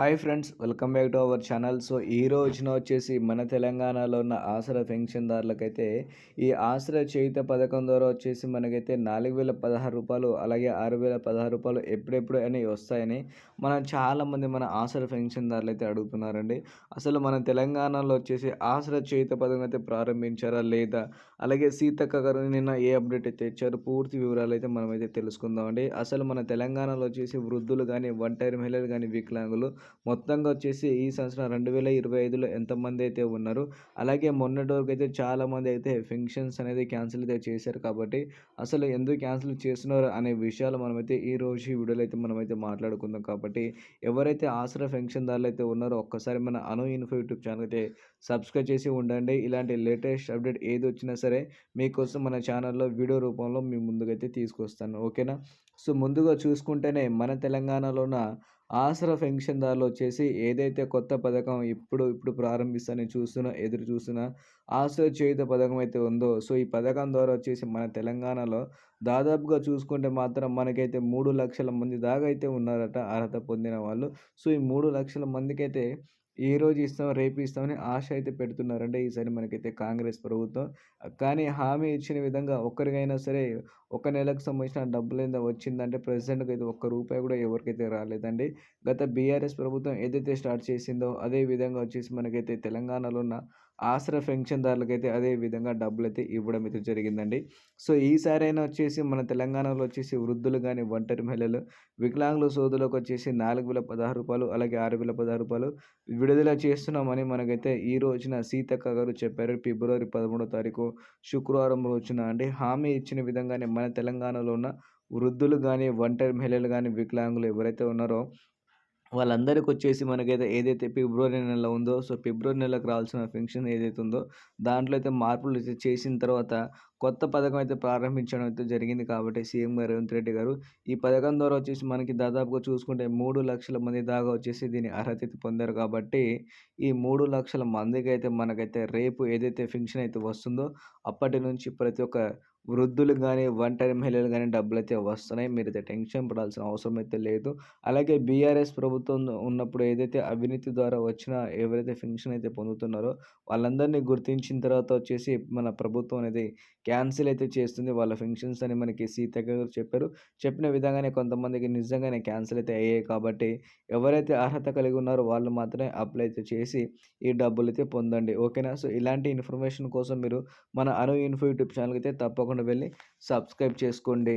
Hi friends welcome back to our channel. So ఈ రోజున వచ్చేసి మన తెలంగాణలో ఉన్న ఆసరా పెన్షన్దారులకైతే ఈ ఆసరా చేయుత పథకం ద్వారా వచ్చేసి మనకైతే నాలుగు వేల పదహారు రూపాయలు అలాగే ఆరు వేల పదహారు రూపాయలు ఎప్పుడెప్పుడు అని వస్తాయని మనం చాలామంది మన ఆసరా పెన్షన్దారులు అయితే అడుగుతున్నారండి. అసలు మన తెలంగాణలో వచ్చేసి ఆసరా చేయుత పథకం అయితే ప్రారంభించారా లేదా? అలాగే సీతక్క గారు నిన్న ఏ అప్డేట్ అయితే ఇచ్చారు పూర్తి వివరాలు అయితే మనమైతే తెలుసుకుందామండి. అసలు మన తెలంగాణలో వచ్చేసి వృద్ధులు కానీ ఒంటరి మహిళలు కానీ వికలాంగులు మొత్తంగా వచ్చేసి ఈ సంవత్సరం రెండు వేల ఇరవై ఐదులో ఎంతమంది అయితే ఉన్నారు అలాగే మొన్నటి వరకు అయితే చాలామంది అయితే ఫంక్షన్స్ అనేది క్యాన్సిల్ అయితే చేశారు కాబట్టి అసలు ఎందుకు క్యాన్సిల్ చేస్తున్నారు అనే విషయాలు మనమైతే ఈ రోజు ఈ వీడియోలో అయితే మనమైతే మాట్లాడుకుందాం కాబట్టి ఎవరైతే ఆసరా దారులు అయితే ఉన్నారో ఒక్కసారి మన అను ఇన్ఫో యూట్యూబ్ ఛానల్ అయితే సబ్స్క్రైబ్ చేసి ఉండండి. ఇలాంటి లేటెస్ట్ అప్డేట్ ఏది వచ్చినా సరే మీకోసం మన ఛానల్లో వీడియో రూపంలో మీ ముందుకైతే తీసుకొస్తాను. ఓకేనా? సో ముందుగా చూసుకుంటేనే మన తెలంగాణలోన ఆసరా పెన్షన్దారులు వచ్చేసి ఏదైతే కొత్త పథకం ఇప్పుడు ఇప్పుడు ప్రారంభిస్తానని చూస్తున్నా ఎదురు చూస్తున్నా ఆసరా చేయుత పథకం అయితే ఉందో సో ఈ పథకం ద్వారా వచ్చేసి మన తెలంగాణలో దాదాపుగా చూసుకుంటే మాత్రం మనకైతే మూడు లక్షల మంది దాకా అయితే ఉన్నారట అర్హత పొందిన వాళ్ళు. సో ఈ మూడు లక్షల మందికైతే ఏ రోజు ఇస్తాం రేపు ఇస్తామని ఆశ అయితే పెడుతున్నారంటే ఈసారి మనకైతే కాంగ్రెస్ ప్రభుత్వం. కానీ హామీ ఇచ్చిన విధంగా ఒక్కరికైనా సరే ఒక నెలకు సంబంధించిన డబ్బులు ఏదో వచ్చిందంటే ప్రెసిడెంట్కి అయితే ఒక్క రూపాయి కూడా ఎవరికైతే రాలేదండి. గత బీఆర్ఎస్ ప్రభుత్వం ఏదైతే స్టార్ట్ చేసిందో అదే విధంగా వచ్చేసి మనకైతే తెలంగాణలో ఉన్న ఆసరా అయితే అదే విధంగా డబ్బులు అయితే ఇవ్వడం అయితే జరిగిందండి. సో ఈసారైనా వచ్చేసి మన తెలంగాణలో వచ్చేసి వృద్ధులు కానీ ఒంటరి మహిళలు వికలాంగుల సోదులకు వచ్చేసి నాలుగు వేల పదహారు రూపాయలు అలాగే ఆరు వేల పదహారు రూపాయలు విడుదల చేస్తున్నామని మనకైతే ఈ రోజున సీతక్క గారు చెప్పారు. ఫిబ్రవరి పదమూడో తారీఖు శుక్రవారం రోజున అండి. హామీ ఇచ్చిన విధంగానే మన తెలంగాణలో ఉన్న వృద్ధులు కానీ ఒంటరి మహిళలు కానీ వికలాంగులు ఎవరైతే ఉన్నారో వాళ్ళందరికీ వచ్చేసి మనకైతే ఏదైతే ఫిబ్రవరి నెల ఉందో సో ఫిబ్రవరి నెలకు రావాల్సిన పెన్షన్ ఏదైతే ఉందో దాంట్లో అయితే మార్పులు అయితే చేసిన తర్వాత కొత్త పథకం అయితే ప్రారంభించడం అయితే జరిగింది కాబట్టి సీఎం గారు రేవంత్ రెడ్డి గారు. ఈ పథకం ద్వారా వచ్చేసి మనకి దాదాపుగా చూసుకుంటే మూడు లక్షల మంది దాకా వచ్చేసి దీని అర్హత అయితే పొందారు కాబట్టి ఈ మూడు లక్షల మందికి అయితే మనకైతే రేపు ఏదైతే పెన్షన్ అయితే వస్తుందో అప్పటి నుంచి ప్రతి ఒక్క వృద్ధులు కానీ ఒంటరి మహిళలు కానీ డబ్బులు అయితే వస్తున్నాయి. మీరు అయితే టెన్షన్ పడాల్సిన అవసరం అయితే లేదు. అలాగే బీఆర్ఎస్ ప్రభుత్వం ఉన్నప్పుడు ఏదైతే అవినీతి ద్వారా వచ్చిన ఎవరైతే పెన్షన్ అయితే పొందుతున్నారో వాళ్ళందరినీ గుర్తించిన తర్వాత వచ్చేసి మన ప్రభుత్వం అనేది క్యాన్సిల్ అయితే చేస్తుంది. వాళ్ళ ఫంక్షన్స్ అని మనకి సీతక్క గారు చెప్పారు. చెప్పిన విధంగానే కొంతమందికి నిజంగానే క్యాన్సిల్ అయితే అయ్యాయి కాబట్టి ఎవరైతే అర్హత కలిగి ఉన్నారో వాళ్ళు మాత్రమే అప్లై అయితే చేసి ఈ డబ్బులు అయితే పొందండి. ఓకేనా? సో ఇలాంటి ఇన్ఫర్మేషన్ కోసం మీరు మన అను ఇన్ఫో యూట్యూబ్ ఛానల్కి అయితే తప్పకుండా వెళ్ళి సబ్స్క్రైబ్ చేసుకోండి.